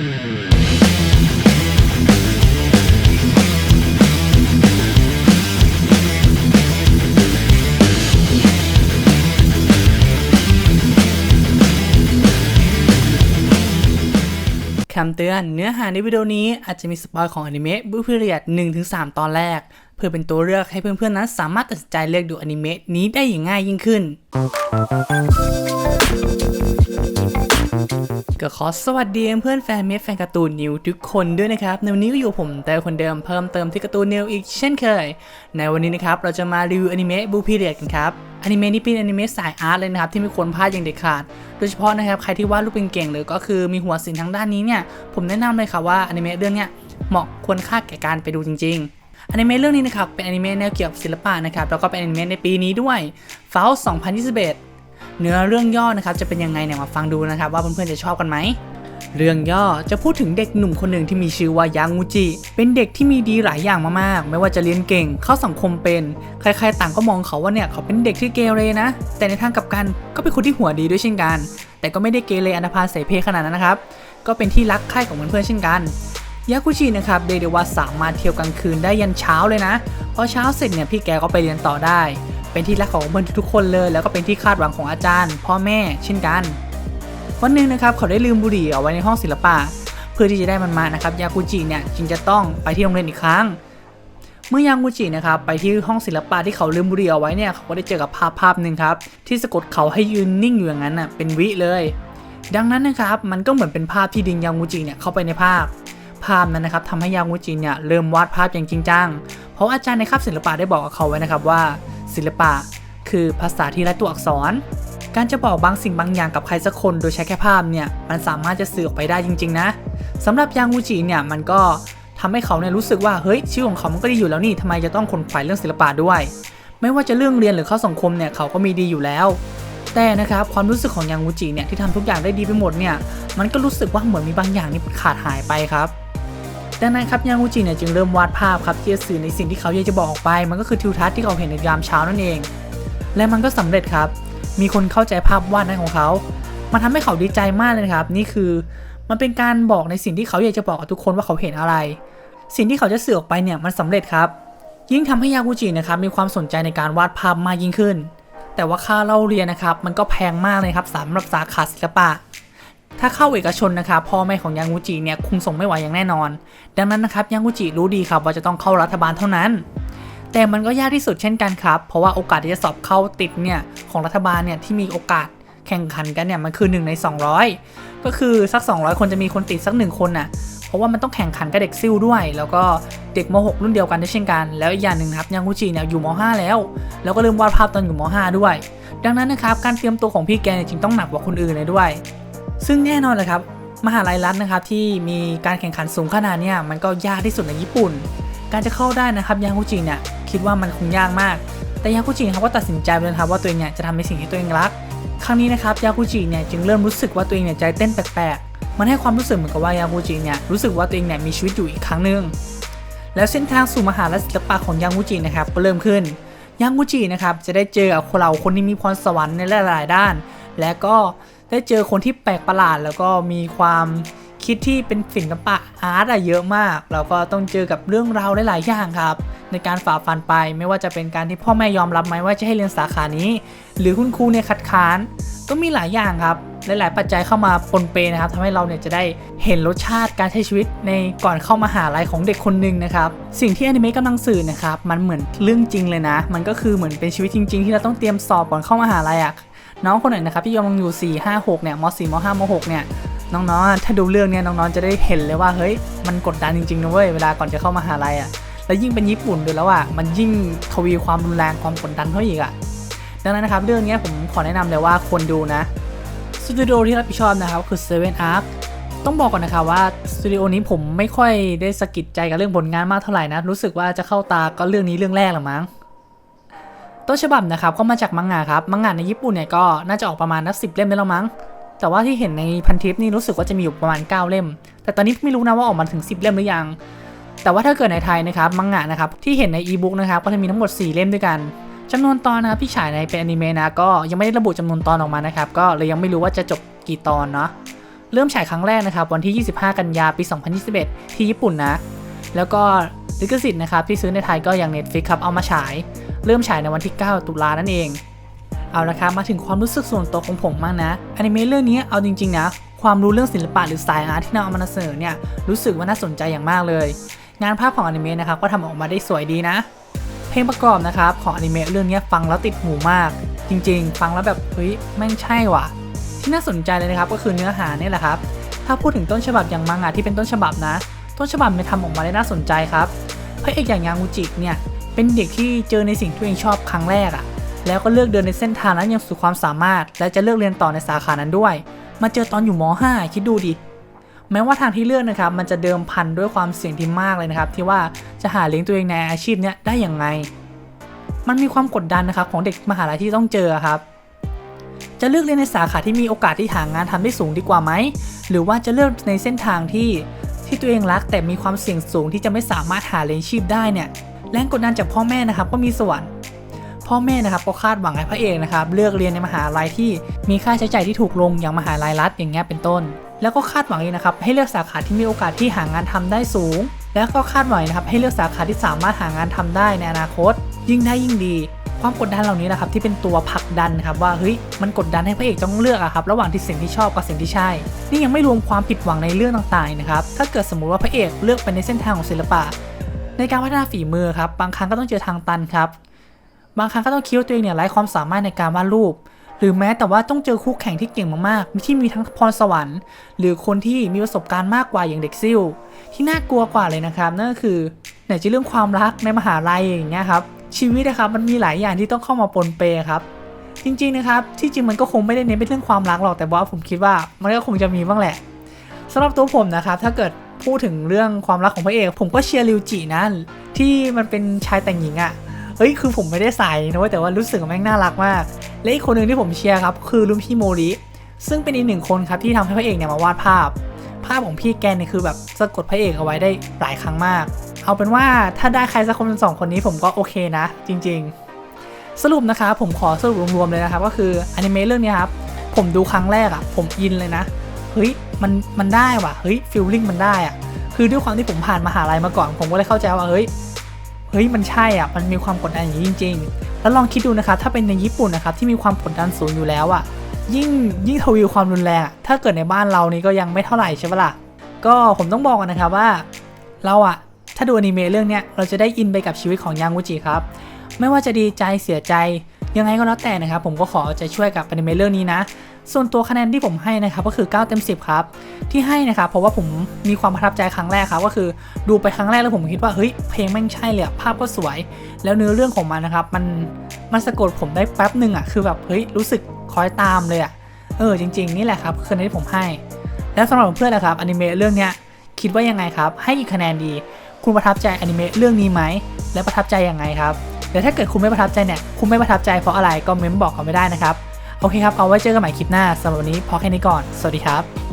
คำเตือนเนื้อหาในวิดีโอนี้อาจจะมีสปอยของอนิเมะบูพิเรียด1-3 ตอนแรก เพื่อเป็นตัวเลือกให้เพื่อนๆนั้นสามารถตัดสินใจเลือกดูอนิเมะนี้ได้อย่างง่ายยิ่งขึ้น ก็ขอสวัสดีเพื่อนแฟนเมดแฟนการ์ตูนนิวทุกคนด้วยนะครับ ในวันนี้ก็อยู่ผมแต่คนเดิมเพิ่มเติมที่การ์ตูนนิวอีกเช่นเคย ในวันนี้นะครับเราจะมารีวิวอนิเมะบูพีเรียดกันครับอนิเมะนี้เป็นอนิเมะสายอาร์ตเลยนะครับที่ไม่ควรพลาดอย่างเด็ดขาด โดยเฉพาะนะครับใครที่วาดรูปเป็นเก่งหรือก็คือมีหัวศิลป์ทางด้านนี้เนี่ยผมแนะนำเลยครับว่าอนิเมะเรื่องเนี้ยเหมาะควรค่าแก่การไปดูจริงๆอนิเมะเรื่องนี้นะครับเป็นอนิเมะแนวเกี่ยวกับศิลปะนะครับแล้วก็เป็นอนิเมะในปีนี้ด้วย f a u s 2021 เนื้อเรื่องย่อนะครับจะเป็นยังไงเนี่ยมาฟังดูนะครับว่าเพื่อนๆจะชอบกันไหมเรื่องย่อจะพูดถึงเด็กหนุ่มคนหนึ่งที่มีชื่อว่ายางูจิ เป็นเด็กที่มีดีหลายอย่างมากๆ ไม่ว่าจะเรียนเก่ง เข้าสังคมเป็น ใครๆต่างก็มองเขาว่าเนี่ยเขาเป็นเด็กที่เกเรนะ แต่ในทางกลับกันก็เป็นคนที่หัวดีด้วยเช่นกัน แต่ก็ไม่ได้เกเรอนาพาลเสเพขนาดนั้นนะครับ ก็เป็นที่รักใคร่ของเพื่อนๆเช่นกันยากุชินะครับเรียกได้ว่าสามารถเที่ยวกลางคืนได้ยันเช้าเลยนะ พอเช้าเสร็จเนี่ยพี่แกก็ไปเรียนต่อได้ เป็นที่รักของเพื่อนทุกคนเลย แล้วก็เป็นที่คาดหวังของอาจารย์ พ่อแม่เช่นกัน วันหนึ่งนะครับเขาได้ลืมบุหรี่เอาไว้ในห้องศิลปะ เพื่อที่จะได้มันมานะครับยากุจิเนี่ยจึงจะต้องไปที่โรงเรียนอีกครั้ง เมื่อยากุจินะครับไปที่ห้องศิลปะที่เขาลืมบุหรี่เอาไว้เนี่ยเขาก็ได้เจอกับภาพภาพหนึ่งครับที่สะกดเขาให้ยืนนิ่งอยู่อย่างนั้นน่ะเป็นวิเลย ดังนั้นนะครับมันก็เหมือนเป็นภาพที่ดึงยากุจิเนี่ยเข้าไปในภาพภาพนั้นนะครับทำให้ยากุจิเนี่ยเริ่มวาดภาพอย่างจริงจัง เพราะอาจารย์ในคาบศิลปะได้บอกกับเขาไว้นะครับว่า ศิลปะ คือภาษาที่ไร้ตัวอักษร การจะบอกบางสิ่งบางอย่างกับใครสักคนโดยใช้แค่ภาพเนี่ย มันสามารถจะสื่อออกไปได้จริง ๆ นะสำหรับยางูจิเนี่ยมันก็ทำให้เขาเนี่ยรู้สึกว่าเฮ้ยชื่อของเขามันก็ดีอยู่แล้วนี่ทำไมจะต้องขนขวายเรื่องศิลปะด้วย ไม่ว่าจะเรื่องเรียนหรือเข้าสังคมเนี่ยเขาก็มีดีอยู่แล้ว แต่นะครับความรู้สึกของยางงูจิเนี่ยที่ทำทุกอย่างได้ดีไปหมดเนี่ยมันก็รู้สึกว่าเหมือนมีบางอย่างนี่ขาดหายไปครับ ดังนั้นครับยางูจิเนี่ยจึงเริ่มวาดภาพครับที่จะสื่อในสิ่งที่เขาอยากจะบอกออกไป มันก็คือทิวทัศน์ที่เขาเห็นในยามเช้านั่นเอง และมันก็สำเร็จครับ มีคนเข้าใจภาพวาดนั้นของเขา มันทำให้เขาดีใจมากเลยครับ นี่คือมันเป็นการบอกในสิ่งที่เขาอยากจะบอกกับทุกคนว่าเขาเห็นอะไร สิ่งที่เขาจะสื่อออกไปเนี่ยมันสำเร็จครับ ยิ่งทำให้ยากุจินะครับมีความสนใจในการวาดภาพมากยิ่งขึ้น แต่ว่าค่าเล่าเรียนนะครับ มันก็แพงมากเลยครับสำหรับสาขาศิลปะ ถ้าเข้าเอกชนนะครับพ่อแม่ของยางุจิเนี่ยคงส่งไม่ไหวอย่างแน่นอน ดังนั้นนะครับยางุจิรู้ดีครับว่าจะต้องเข้ารัฐบาลเท่านั้น แต่มันก็ยากที่สุดเช่นกันครับ เพราะว่าโอกาสที่จะสอบเข้าติดเนี่ยของรัฐบาลเนี่ยที่มีโอกาสแข่งขันกันเนี่ยมันคือ 1 ใน 200 ก็คือสัก 200 คนจะมีคนติดสัก 1 คนน่ะเพราะว่ามันต้องแข่งขันกับเด็กซิ่วด้วย แล้วก็เด็กม .6 รุ่นเดียวกันด้วยเช่นกัน แล้วอีกอย่างหนึ่งครับยางกุจิเนี่ยอยู่ม .5 แล้ว แล้วก็เริ่มวาดภาพตอนอยู่ม .5 ด้วย ดังนั้นนะครับการเตรียมตัวของพี่แกเนี่ยจึงต้องหนักกว่าคนอื่นเลยด้วย ซึ่งแน่นอนเลยครับมหาลัยรัฐนะครับที่มีการแข่งขันสูงขนาดนี้มันก็ยากที่สุดในญี่ปุ่น การจะเข้าได้นะครับยากุจิเนี่ยคิดว่ามันคงยากมาก แต่ยากุจิครับก็ตัดสินใจเลยครับว่าตัวเองเนี่ยจะทำในสิ่งที่ตัวเองรัก ครั้งนี้นะครับยากุจิเนี่ยจึงเริ่มรู้สึกว่าตัวเองเนี่ยใจเต้นแปลกๆ มันให้ความรู้สึกเหมือนกับว่ายากุจิเนี่ยรู้สึกว่าตัวเองเนี่ยมีชีวิตอยู่อีกครั้งหนึ่งแล้วเส้นทางสู่มหาลัยศิลปะของยางกุจินะครับก็เริ่มขึ้นยางกุจินะครับจะได้เจอกับคนเราคนที่มีพรสวรรค์ในหลายๆด้าน และก็ ได้เจอคนที่แปลกประหลาด แล้วก็มีความคิดที่เป็นศิลปะอาร์ตอะเยอะมากแล้วก็ต้องเจอกับเรื่องราวหลาย ๆ อย่างครับ ในการฝ่าฟันไปไม่ว่าจะเป็นการที่พ่อแม่ยอมรับไหมว่าจะให้เรียนสาขานี้ หรือคุณครูเนี่ยคัดค้าน ก็มีหลายอย่างครับหลาย ๆ ปัจจัยเข้ามาปนเปนะครับทำให้เราเนี่ยจะได้เห็นรสชาติการใช้ชีวิตในก่อนเข้ามาหาลัยของเด็กคนหนึ่งนะครับ สิ่งที่อนิเมะกำลังสื่อนะครับ มันเหมือนเรื่องจริงเลยนะ มันก็คือเหมือนเป็นชีวิตจริง ๆ ที่เราต้องเตรียมสอบก่อนเข้ามาหาลัยอะ น้องคนไหนนะครับที่กำลังอยู่4 5 6เนี่ยม4ม5ม6เนี่ยน้องๆถ้าดูเรื่องเนี้ยน้องๆจะได้เห็นเลยว่าเฮ้ยมันกดดันจริงๆนะเว้ยเวลาก่อนจะเข้ามาหาลัยอะแล้วยิ่งเป็นญี่ปุ่นด้วยแล้วอะมันยิ่งทวีความรุนแรงความกดดันเข้าอีกอะดังนั้นนะครับเรื่องเนี้ยผมขอแนะนำเลยว่าควรดูนะสตูดิโอที่รับผิดชอบนะครับคือ Seven Arc ต้องบอกก่อนนะครับว่าสตูดิโอนี้ผมไม่ค่อยได้สะกิดใจกับเรื่องผลงานมากเท่าไหร่นะรู้สึกว่าจะเข้าตาก็เรื่องนี้เรื่องแรกหรือมั้ง ต้นฉบับนะครับก็มาจากมังงะครับมังงะในญี่ปุ่นเนี่ยก็น่าจะออกประมาณนักสิบเล่มได้แล้วมั้ง แต่ว่าที่เห็นในพันทิปนี่รู้สึกว่าจะมีอยู่ประมาณ 9 เล่ม แต่ตอนนี้ไม่รู้นะว่าออกมาถึง 10 เล่มหรือยัง แต่ว่าถ้าเกิดในไทยนะครับมังงะนะครับที่เห็นในอีบุ๊กนะครับก็จะมีทั้งหมด 4 เล่มด้วยกันจำนวนตอนนะครับที่ฉายในเป็นอนิเมะนะก็ยังไม่ได้ระบุจำนวนตอนออกมานะครับก็เลยยังไม่รู้ว่าจะจบกี่ตอนเนาะเริ่มฉายครั้งแรกนะครับวันที่ 25 กันยาปี 2021 ที่ญี่ปุ่นนะ แล้วก็ลิขสิทธิ์นะครับที่ซื้อในไทยก็อย่าง Netflix ครับเอามาฉาย เริ่มฉายในวันที่ 9 ตุลานั่นเอง เอาละครับมาถึงความรู้สึกส่วนตัวของผมบ้างนะอนิเมะเรื่องนี้เอาจริงๆนะความรู้เรื่องศิลปะหรือสายอาร์ตที่นำเอามานำเสนอเนี่ยรู้สึกว่าน่าสนใจอย่างมากเลย งานภาพของอนิเมะนะครับก็ทำออกมาได้สวยดีนะ เพลงประกอบนะครับของอนิเมะเรื่องนี้ฟังแล้วติดหูมาก จริง ๆ ฟังแล้วแบบเฮ้ยแม่งใช่ว่ะ ที่น่าสนใจเลยนะครับก็คือเนื้อหาเนี่ยแหละครับ ถ้าพูดถึงต้นฉบับอย่างมังงะที่เป็นต้นฉบับนะ ต้นฉบับเนี่ยทำออกมาได้น่าสนใจครับพระเอกอย่างยางงูจิเนี่ย เป็นเด็กที่เจอในสิ่งที่ตัวเองชอบครั้งแรกอะแล้วก็เลือกเดินในเส้นทางนั้นอย่างสุดความสามารถ และจะเลือกเรียนต่อในสาขานั้นด้วย มาเจอตอนอยู่ม .5 คิดดูดิ แม้ว่าทางที่เลือกนะครับ มันจะเดิมพันด้วยความเสี่ยงที่มากเลยนะครับ ที่ว่าจะหาเลี้ยงตัวเองในอาชีพเนี้ยได้อย่างไง มันมีความกดดันนะครับของเด็กมหาลัยที่ต้องเจอครับ จะเลือกเรียนในสาขาที่มีโอกาสที่หางานทำได้สูงดีกว่าไหม หรือว่าจะเลือกในเส้นทางที่ที่ตัวเองรักแต่มีความเสี่ยงสูงที่จะไม่สามารถหาเลี้ยงชีพได้เนี่ย แรงกดดันจากพ่อแม่นะครับก็มีส่วน พ่อแม่นะครับก็คาดหวังให้พระเอกนะครับเลือกเรียนในมหาลัยที่มีค่าใช้จ่ายที่ถูกลงอย่างมหาลัยรัฐอย่างเงี้ยเป็นต้น แล้วก็คาดหวังอีกนะครับให้เลือกสาขาที่มีโอกาสที่หางานทำได้สูง แล้วก็คาดหวังนะครับให้เลือกสาขาที่สามารถหางานทำได้ในอนาคต ยิ่งได้ยิ่งดี ความกดดันเหล่านี้นะครับที่เป็นตัวผลักดันนะครับว่าเฮ้ยมันกดดันให้พระเอกต้องเลือกอะครับระหว่างที่สิ่งที่ชอบกับสิ่งที่ใช่ นี่ยังไม่รวมความผิดหวังในเรื่องต่างๆนะครับถ้าเกิดสมมุติว่าพระเอกเลือกไปในเส้นทางของศิลปะ ในการพัฒนาฝีมือครับบางครั้งก็ต้องเจอทางตันครับ บางครั้งก็ต้องคิดว่าตัวเองเนี่ยไร้ความสามารถในการวาดรูป หรือแม้แต่ว่าต้องเจอคู่แข่งที่เก่งมากๆที่มีทั้งพรสวรรค์ หรือคนที่มีประสบการณ์มากกว่าอย่างเด็กซิ่วที่น่ากลัวกว่าเลยนะครับนั่นก็คือไหนจะเรื่องความรักในมหาลัยอย่างเงี้ยครับชีวิตนะครับมันมีหลายอย่างที่ต้องเข้ามาปนเปครับจริงๆนะครับที่จริงมันก็คงไม่ได้เน้นเป็นเรื่องความรักหรอกแต่ว่าผมคิดว่ามันก็คงจะมีบ้างแหละสำหรับตัวผมนะครับถ้าเกิด พูดถึงเรื่องความรักของพระเอก ผมก็เชียร์ริวจินะที่มันเป็นชายแต่งหญิงอะ่ะเฮ้ยคือผมไม่ได้ใส่นะเว้ยแต่ว่ารู้สึกว่าแม่งน่ารักมาก และอีกคนหนึ่งที่ผมเชียร์ครับคือรุ่นพี่โมริซึ่งเป็นอีกหนึ่งคนครับที่ทำให้พระเอกเนี่ยมาวาดภาพ ภาพของพี่แกเนี่ยคือแบบสะกดพระเอกเอาไว้ได้หลายครั้งมาก เอาเป็นว่าถ้าได้ใครสักคนสองคนนี้ผมก็โอเคนะ จริง ๆ สรุปนะครับผมขอสรุปรวมๆเลยนะครับก็คืออนิเมะเรื่องนี้ครับผมดูครั้งแรกอะ่ะผมอินเลยนะ เฮ้ยมันมันได้ว่ะเฮ้ยฟิลลิ่งมันได้อะคือด้วยความที่ผมผ่านมหาลัยมาก่อน ผมก็เลยเข้าใจว่าเฮ้ยเฮ้ยมันใช่อะมันมีความกดดันอย่างนี้จริง ๆ แล้วลองคิดดูนะครับถ้าเป็นในญี่ปุ่นนะครับที่มีความกดดันสูงอยู่แล้วอะยิ่งยิ่งทวีความรุนแรงถ้าเกิดในบ้านเรานี่ก็ยังไม่เท่าไหร่ใช่ปะล่ะก็ผมต้องบอกนะครับว่าเราอะถ้าดูอนิเมะเรื่องเนี้ยเราจะได้อินไปกับชีวิตของยางุจิครับไม่ว่าจะดีใจเสียใจยังไงก็แล้วแต่นะครับผมก็ขอเอาใจช่วยกับอนิเมะเรื่องนี้นะ ส่วนตัวคะแนนที่ผมให้นะครับก็คือ 9 เต็ม 10 ครับ ที่ให้นะครับเพราะว่าผมมีความประทับใจครั้งแรกครับก็คือดูไปครั้งแรกแล้วผมคิดว่าเฮ้ยเพลงแม่งใช่เลยภาพก็สวย แล้วเนื้อเรื่องของมันนะครับมันมันสะกดผมได้แป๊บหนึ่งอะคือแบบเฮ้ยรู้สึกคอยตามเลยอะเออจริง ๆ นี่แหละครับคือในที่ผมให้ แล้วสำหรับเพื่อนนะครับอนิเมะเรื่องเนี้ยคิดว่ายังไงครับให้กี่คะแนนดี คุณประทับใจอนิเมะเรื่องนี้ไหมและประทับใจยังไงครับเดี๋ยวถ้าเกิดคุณไม่ประทับใจเนี่ยคุณไม่ประทับใจเพราะอะไรก็เม้นบอกเขาไม่ได้นะครับ โอเคครับเอาไว้เจอกันใหม่คลิปหน้าสำหรับวันนี้พอแค่นี้ก่อน สวัสดีครับ